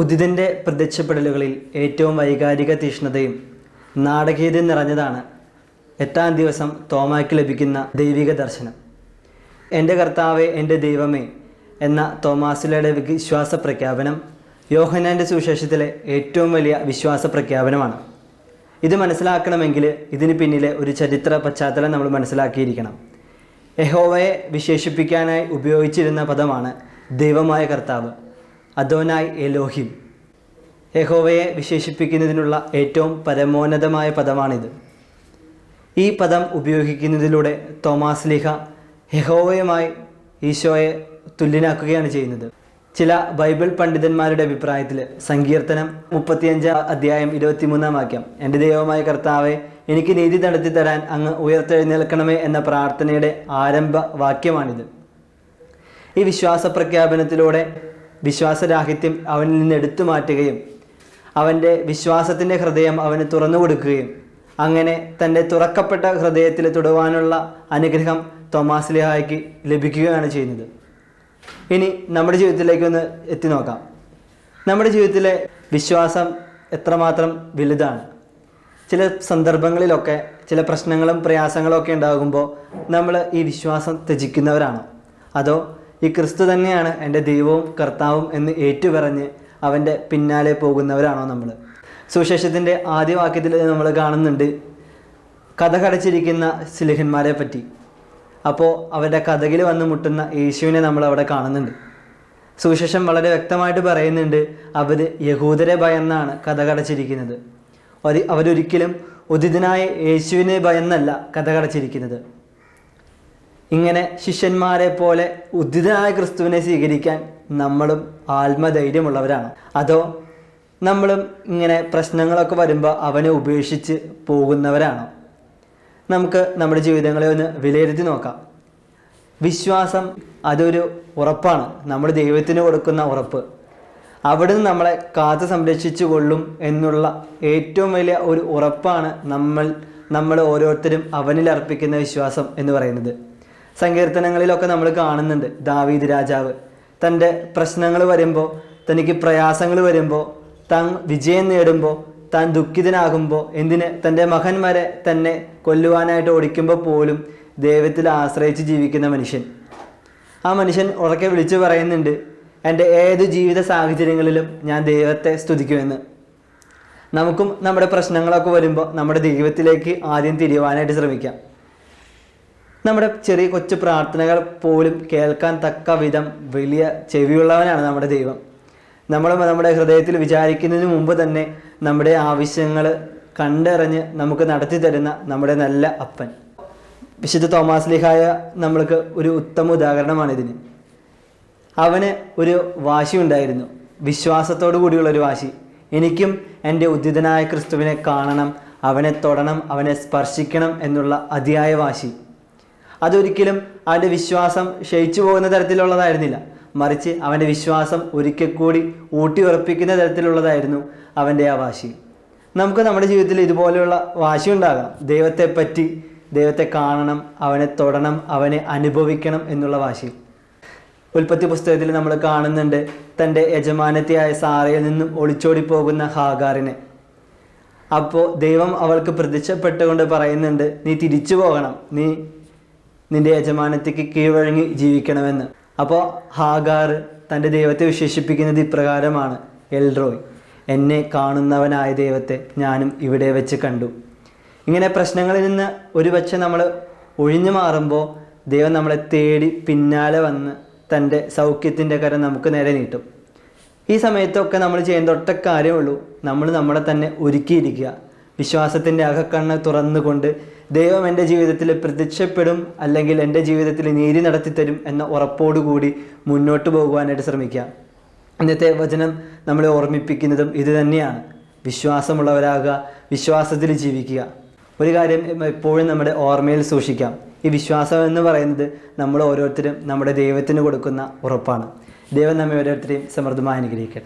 ഉദിതന്റെ പ്രത്യക്ഷപ്പെടലുകളിൽ ഏറ്റവും വൈകാരിക തീഷ്ണതയും നാടകീയതയും നിറഞ്ഞതാണ് എട്ടാം ദിവസം തോമാക്ക് ലഭിക്കുന്ന ദൈവിക ദർശനം. എന്റെ കർത്താവെ എന്റെ ദൈവമേ എന്ന തോമാസിലയുടെ വിശ്വാസ പ്രഖ്യാപനം യോഹനാന്റെ സുവിശേഷത്തിലെ ഏറ്റവും വലിയ വിശ്വാസ പ്രഖ്യാപനമാണ്. ഇത് മനസ്സിലാക്കണമെങ്കിൽ ഇതിന് പിന്നിലെ ഒരു ചരിത്ര പശ്ചാത്തലം നമ്മൾ മനസ്സിലാക്കിയിരിക്കണം. യഹോവയെ വിശേഷിപ്പിക്കാനായി ഉപയോഗിച്ചിരുന്ന പദമാണ് ദൈവമായ കർത്താവ്. Adonai Elohim. യഹോവയെ വിശേഷിപ്പിക്കുന്നതിനുള്ള ഏറ്റവും പരമോന്നതമായ പദമാണിത്. ഈ പദം ഉപയോഗിക്കുന്നതിലൂടെ തോമാസ് ലിഹ യഹോവയുമായി ഈശോയെ തുല്യനാക്കുകയാണ് ചെയ്യുന്നത്. ചില ബൈബിൾ പണ്ഡിതന്മാരുടെ അഭിപ്രായത്തിൽ സങ്കീർത്തനം മുപ്പത്തിയഞ്ച് അധ്യായം ഇരുപത്തിമൂന്നാം വാക്യം എന്റെ ദൈവമായ കർത്താവെ എനിക്ക് നീതി നടത്തി തരാൻ അങ്ങ് ഉയർത്തെഴുന്നേൽക്കണമേ എന്ന പ്രാർത്ഥനയുടെ ആരംഭ വാക്യമാണിത്. ഈ വിശ്വാസ പ്രഖ്യാപനത്തിലൂടെ വിശ്വാസരാഹിത്യം അവനിൽ നിന്ന് എടുത്തു മാറ്റുകയും അവന്റെ വിശ്വാസത്തിന്റെ ഹൃദയം അവന് തുറന്നു കൊടുക്കുകയും അങ്ങനെ തന്റെ തുറക്കപ്പെട്ട ഹൃദയത്തിൽ തൊടുവാനുള്ള അനുഗ്രഹം തോമാസ് ലിഹായ്ക്ക് ലഭിക്കുകയാണ് ചെയ്യുന്നത്. ഇനി നമ്മുടെ ജീവിതത്തിലേക്ക് ഒന്ന് എത്തി നോക്കാം. നമ്മുടെ ജീവിതത്തിലെ വിശ്വാസം എത്രമാത്രം വലുതാണ്? ചില സന്ദർഭങ്ങളിലൊക്കെ ചില പ്രശ്നങ്ങളും പ്രയാസങ്ങളും ഒക്കെ ഉണ്ടാകുമ്പോൾ നമ്മൾ ഈ വിശ്വാസം ത്യജിക്കുന്നവരാണോ? അതോ ഈ ക്രിസ്തു തന്നെയാണ് എന്റെ ദൈവവും കർത്താവും എന്ന് ഏറ്റുപറഞ്ഞ് അവന്റെ പിന്നാലെ പോകുന്നവരാണോ നമ്മൾ. സുവിശേഷത്തിന്റെ ആദ്യ വാക്യത്തിൽ നമ്മൾ കാണുന്നുണ്ട് കഥ കടച്ചിരിക്കുന്ന സിലിഹന്മാരെ പറ്റി. അപ്പോൾ അവരുടെ കഥകിൽ വന്ന് മുട്ടുന്ന യേശുവിനെ നമ്മൾ അവിടെ കാണുന്നുണ്ട്. സുവിശേഷം വളരെ വ്യക്തമായിട്ട് പറയുന്നുണ്ട് അവർ യഹൂദരെ ഭയന്നാണ് കഥ കടച്ചിരിക്കുന്നത്. അവരൊരിക്കലും ഉദിതനായ യേശുവിനെ ഭയന്നല്ല കഥ കടച്ചിരിക്കുന്നത്. ഇങ്ങനെ ശിഷ്യന്മാരെ പോലെ ഉദിതനായ ക്രിസ്തുവിനെ സ്വീകരിക്കാൻ നമ്മളും ആത്മധൈര്യമുള്ളവരാണ്. അതോ നമ്മളും ഇങ്ങനെ പ്രശ്നങ്ങളൊക്കെ വരുമ്പോൾ അവനെ ഉപേക്ഷിച്ച് പോകുന്നവരാണോ? നമുക്ക് നമ്മുടെ ജീവിതങ്ങളെ ഒന്ന് വിലയിരുത്തി നോക്കാം. വിശ്വാസം അതൊരു ഉറപ്പാണ്. നമ്മൾ ദൈവത്തിന് കൊടുക്കുന്ന ഉറപ്പ്. അവിടുന്ന് നമ്മളെ കാത്തു സംരക്ഷിച്ചു കൊള്ളും എന്നുള്ള ഏറ്റവും വലിയ ഒരു ഉറപ്പാണ് നമ്മൾ നമ്മൾ ഓരോരുത്തരും അവനിൽ അർപ്പിക്കുന്ന വിശ്വാസം എന്ന് പറയുന്നത്. സങ്കീർത്തനങ്ങളിലൊക്കെ നമ്മൾ കാണുന്നുണ്ട്. ദാവീദ് രാജാവ് തന്റെ പ്രശ്നങ്ങൾ വരുമ്പോൾ തനിക്ക് പ്രയാസങ്ങൾ വരുമ്പോൾ താൻ വിജയം നേടുമ്പോൾ താൻ ദുഃഖിതനാകുമ്പോൾ എന്തിന് തന്റെ മകന്മാരെ തന്നെ കൊല്ലുവാനായിട്ട് ഓടിക്കുമ്പോൾ പോലും ദൈവത്തിൽ ആശ്രയിച്ച് ജീവിക്കുന്ന മനുഷ്യൻ. ആ മനുഷ്യൻ ഉറക്കെ വിളിച്ചു പറയുന്നുണ്ട് എന്റെ ഏത് ജീവിത സാഹചര്യങ്ങളിലും ഞാൻ ദൈവത്തെ സ്തുതിക്കുമെന്ന്. നമുക്കും നമ്മുടെ പ്രശ്നങ്ങളൊക്കെ വരുമ്പോൾ നമ്മുടെ ദൈവത്തിലേക്ക് ആദ്യം തിരിയുവാനായിട്ട് ശ്രമിക്കാം. നമ്മുടെ ചെറിയ കൊച്ചു പ്രാർത്ഥനകൾ പോലും കേൾക്കാൻ തക്ക വിധം വലിയ ചെവിയുള്ളവനാണ് നമ്മുടെ ദൈവം. നമ്മൾ നമ്മുടെ ഹൃദയത്തിൽ വിചാരിക്കുന്നതിന് മുമ്പ് തന്നെ നമ്മുടെ ആവശ്യങ്ങൾ കണ്ടറിഞ്ഞ് നമുക്ക് നടത്തി തരുന്ന നമ്മുടെ നല്ല അപ്പൻ. വിശുദ്ധ തോമാസ് ലിഹായ നമ്മൾക്ക് ഒരു ഉത്തമ ഉദാഹരണമാണ് ഇതിന്. അവന് ഒരു വാശി ഉണ്ടായിരുന്നു. വിശ്വാസത്തോടു കൂടിയുള്ള ഒരു വാശി. എനിക്കും എന്റെ ഉദ്ധിതനായ ക്രിസ്തുവിനെ കാണണം അവനെ തൊടണം അവനെ സ്പർശിക്കണം എന്നുള്ള അതിയായ വാശി. അതൊരിക്കലും അവന്റെ വിശ്വാസം ക്ഷയിച്ചു പോകുന്ന തരത്തിലുള്ളതായിരുന്നില്ല. മറിച്ച് അവന്റെ വിശ്വാസം ഒരിക്കൽ കൂടി ഊട്ടി ഉറപ്പിക്കുന്ന തരത്തിലുള്ളതായിരുന്നു അവന്റെ ആ വാശി. നമുക്ക് നമ്മുടെ ജീവിതത്തിൽ ഇതുപോലെയുള്ള വാശി ഉണ്ടാകാം ദൈവത്തെ പറ്റി ദൈവത്തെ കാണണം അവനെ തൊടണം അവനെ അനുഭവിക്കണം എന്നുള്ള വാശി. ഉൽപ്പത്തി പുസ്തകത്തിൽ നമ്മൾ കാണുന്നുണ്ട് തന്റെ യജമാനത്തെയായ സാറയിൽ നിന്നും ഒളിച്ചോടി പോകുന്ന ഹാഗാറിനെ. അപ്പോൾ ദൈവം അവൾക്ക് പ്രത്യക്ഷപ്പെട്ടുകൊണ്ട് പറയുന്നുണ്ട് നീ തിരിച്ചു പോകണം. നീ നിന്റെ യജമാനത്തേക്ക് കീഴ്വഴങ്ങി ജീവിക്കണമെന്ന്. അപ്പോൾ ഹാഗാർ തന്റെ ദൈവത്തെ വിശേഷിപ്പിക്കുന്നത് ഇപ്രകാരമാണ്. എൽറോയ് എന്നെ കാണുന്നവനായ ദൈവത്തെ ഞാനും ഇവിടെ വെച്ച് കണ്ടു. ഇങ്ങനെ പ്രശ്നങ്ങളിൽ നിന്ന് ഒരുപക്ഷെ നമ്മൾ ഒഴിഞ്ഞു മാറുമ്പോൾ ദൈവം നമ്മളെ തേടി പിന്നാലെ വന്ന് തന്റെ സൗഖ്യത്തിന്റെ കരം നമുക്ക് നേരെ നീട്ടും. ഈ സമയത്തൊക്കെ നമ്മൾ ചെയ്യേണ്ട ഒറ്റ കാര്യമുള്ളൂ. നമ്മൾ നമ്മളെ തന്നെ ഒരുക്കിയിരിക്കുക. വിശ്വാസത്തിന്റെ അകക്കണ്ണ് തുറന്നുകൊണ്ട് ദൈവം എന്റെ ജീവിതത്തിൽ പ്രത്യക്ഷപ്പെടും അല്ലെങ്കിൽ എന്റെ ജീവിതത്തിൽ നീതി നടത്തിത്തരും എന്ന ഉറപ്പോടുകൂടി മുന്നോട്ട് പോകുവാനായിട്ട് ശ്രമിക്കുക ഇന്നത്തെ വചനം നമ്മളെ ഓർമ്മിപ്പിക്കുന്നതും ഇത് തന്നെയാണ്. വിശ്വാസമുള്ളവരാകുക വിശ്വാസത്തിൽ ജീവിക്കുക. ഒരു കാര്യം എപ്പോഴും നമ്മുടെ ഓർമ്മയിൽ സൂക്ഷിക്കാം. ഈ വിശ്വാസം എന്ന് പറയുന്നത് നമ്മൾ ഓരോരുത്തരും നമ്മുടെ ദൈവത്തിന് കൊടുക്കുന്ന ഉറപ്പാണ്. ദൈവം നമ്മെ ഓരോരുത്തരെയും സമൃദ്ധമായി അനുഗ്രഹിക്കട്ടെ.